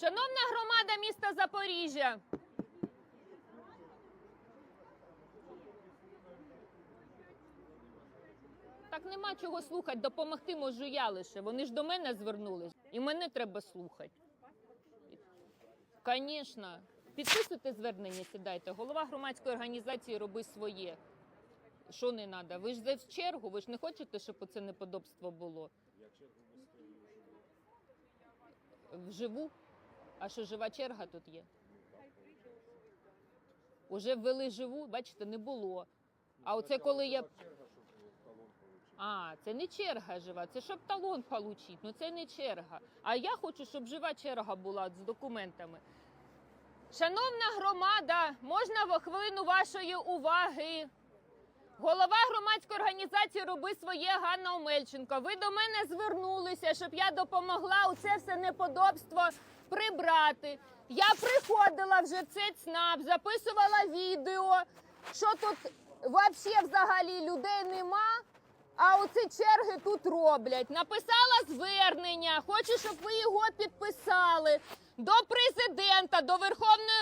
Шановна громада міста Запоріжжя. Так нема чого слухати, допомогти можу я лише. Вони ж до мене звернулись, і мене треба слухати. Звісно. Підписуйте звернення, сідайте. Голова громадської організації роби своє. Що не треба? Ви ж за чергу, ви ж не хочете, щоб оце неподобство було. Вживу? А що жива черга тут є? Уже ввели живу, бачите, не було. А оце коли я. А, це не черга жива, це щоб талон отримати. Ну це не черга. А я хочу, щоб жива черга була з документами. Шановна громада, можна в хвилину вашої уваги. Голова громадської організації Роби своє Ганна Омельченко. Ви до мене звернулися, щоб я допомогла у це все неподобство прибрати. Я приходила вже в цей ЦНАП, записувала відео, що тут взагалі взагалі людей нема. А оці черги тут роблять. Написала звернення. Хочу, щоб ви його підписали до президента, до Верховної